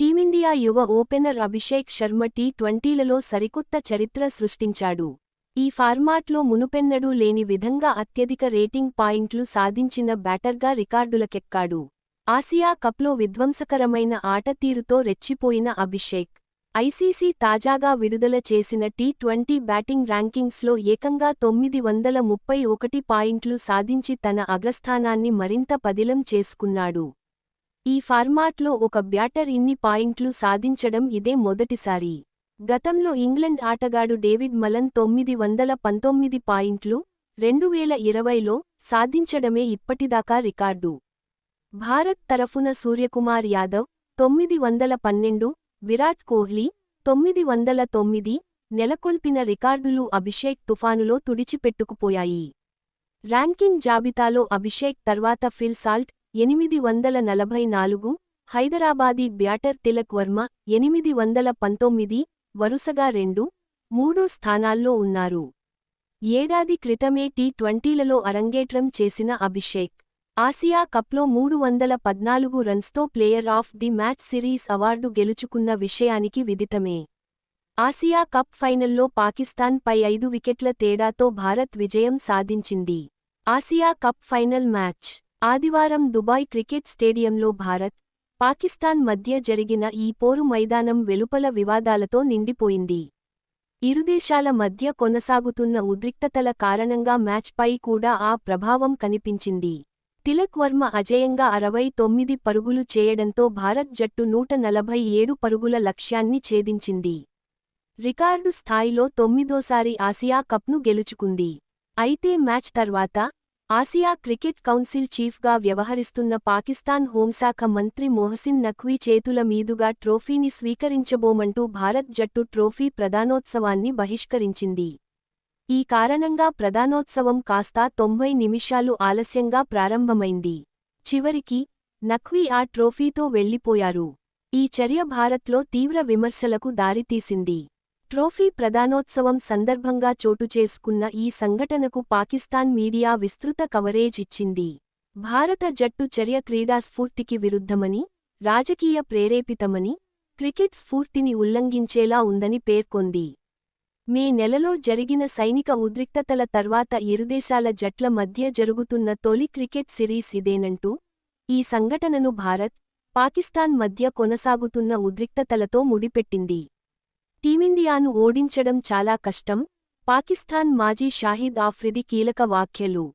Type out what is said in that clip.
Team India యువ opener Abhishek Sharma T ట్వంటీలలో సరికొత్త చరిత్ర సృష్టించాడు. ఈ ఫార్మాట్లో మునుపెన్నడూ లేని విధంగా అత్యధిక రేటింగ్ పాయింట్లు సాధించిన బ్యాటర్గా రికార్డులకెక్కాడు. ఆసియా కప్లో విధ్వంసకరమైన ఆటతీరుతో రెచ్చిపోయిన అభిషేక్ ఐసీసీ తాజాగా విడుదల చేసిన టీ ట్వంటీ బ్యాటింగ్ ర్యాంకింగ్స్లో ఏకంగా తొమ్మిది వందల ముప్పై ఒకటి పాయింట్లు సాధించి తన అగ్రస్థానాన్ని మరింత పదిలం చేసుకున్నాడు. ఈ ఫార్మాట్లో ఒక బ్యాటర్ ఇన్ని పాయింట్లు సాధించడం ఇదే మొదటిసారి. గతంలో ఇంగ్లండ్ ఆటగాడు డేవిడ్ మలన్ తొమ్మిది వందల పంతొమ్మిది పాయింట్లు రెండువేల ఇరవైలో సాధించడమే ఇప్పటిదాకా రికార్డు. భారత్ తరఫున సూర్యకుమార్ యాదవ్ తొమ్మిది వందల పన్నెండు విరాట్ కోహ్లీ తొమ్మిది వందల తొమ్మిది నెలకొల్పిన రికార్డులు అభిషేక్ తుఫానులో తుడిచిపెట్టుకుపోయాయి. ర్యాంకింగ్ జాబితాలో అభిషేక్ తర్వాత ఫిల్ సాల్ట్ ఎనిమిది వందల నలభై నాలుగు హైదరాబాదీ బ్యాటర్ తిలక్ వర్మ ఎనిమిది వందల పంతొమ్మిది వరుసగా రెండు మూడో స్థానాల్లో ఉన్నారు. ఏడాది క్రితమే టీ ట్వంటీలలో అరంగేట్రం చేసిన అభిషేక్ ఆసియా కప్లో మూడు వందల పద్నాలుగు రన్స్తో player of the match series award గెలుచుకున్న విషయానికి విదితమే. ఆసియా కప్ ఫైనల్లో పాకిస్తాన్ పై ఐదు వికెట్ల తేడాతో భారత్ విజయం సాధించింది. ఆసియా కప్ ఫైనల్ మ్యాచ్ ఆదివారం దుబాయ్ క్రికెట్ స్టేడియంలో భారత్ పాకిస్తాన్ మధ్య జరిగిన ఈ పోరు మైదానం వెలుపల వివాదాలతో నిండిపోయింది. ఇరుదేశాల మధ్య కొనసాగుతున్న ఉద్రిక్తతల కారణంగా మ్యాచ్పై కూడా ఆ ప్రభావం కనిపించింది. తిలక్ వర్మ అజయంగా అరవై తొమ్మిది పరుగులు చేయడంతో భారత్ జట్టు నూట నలభై ఏడు పరుగుల లక్ష్యాన్ని ఛేదించింది. రికార్డు స్థాయిలో తొమ్మిదోసారి ఆసియా కప్ను గెలుచుకుంది. అయితే మ్యాచ్ తర్వాత ఆసియా క్రికెట్ కౌన్సిల్ చీఫ్గా వ్యవహరిస్తున్న పాకిస్తాన్ హోంశాఖ మంత్రి మొహసిన్ నఖ్వీ చేతుల మీదుగా ట్రోఫీని స్వీకరించబోమంటూ భారత్ జట్టు ట్రోఫీ ప్రధానోత్సవాన్ని బహిష్కరించింది. ఈ కారణంగా ప్రధానోత్సవం కాస్తా తొంభై నిమిషాలు ఆలస్యంగా ప్రారంభమైంది. చివరికి నఖ్వీ ఆ ట్రోఫీతో వెళ్ళిపోయారు ఈ చర్య భారత్లో తీవ్ర విమర్శలకు దారితీసింది. ట్రోఫీ ప్రధానోత్సవం సందర్భంగా చోటుచేసుకున్న ఈ సంఘటనకు పాకిస్తాన్ మీడియా విస్తృత కవరేజ్ ఇచ్చింది. భారత జట్టు చర్య క్రీడా స్ఫూర్తికి విరుద్ధమని రాజకీయ ప్రేరేపితమని క్రికెట్ స్ఫూర్తిని ఉల్లంఘించేలా ఉందని పేర్కొంది. మే నెలలో జరిగిన సైనిక ఉద్రిక్తతల తర్వాత ఇరుదేశాల జట్ల మధ్య జరుగుతున్న తొలి క్రికెట్ సిరీస్ ఇదేనంటూ ఈ సంఘటనను భారత్ పాకిస్తాన్ మధ్య కొనసాగుతున్న ఉద్రిక్తతలతో ముడిపెట్టింది. టీమిండియాను ఓడించడం చాలా కష్టం. పాకిస్తాన్ మాజీ షాహిద్ ఆఫ్రిది కీలక వ్యాఖ్యలు.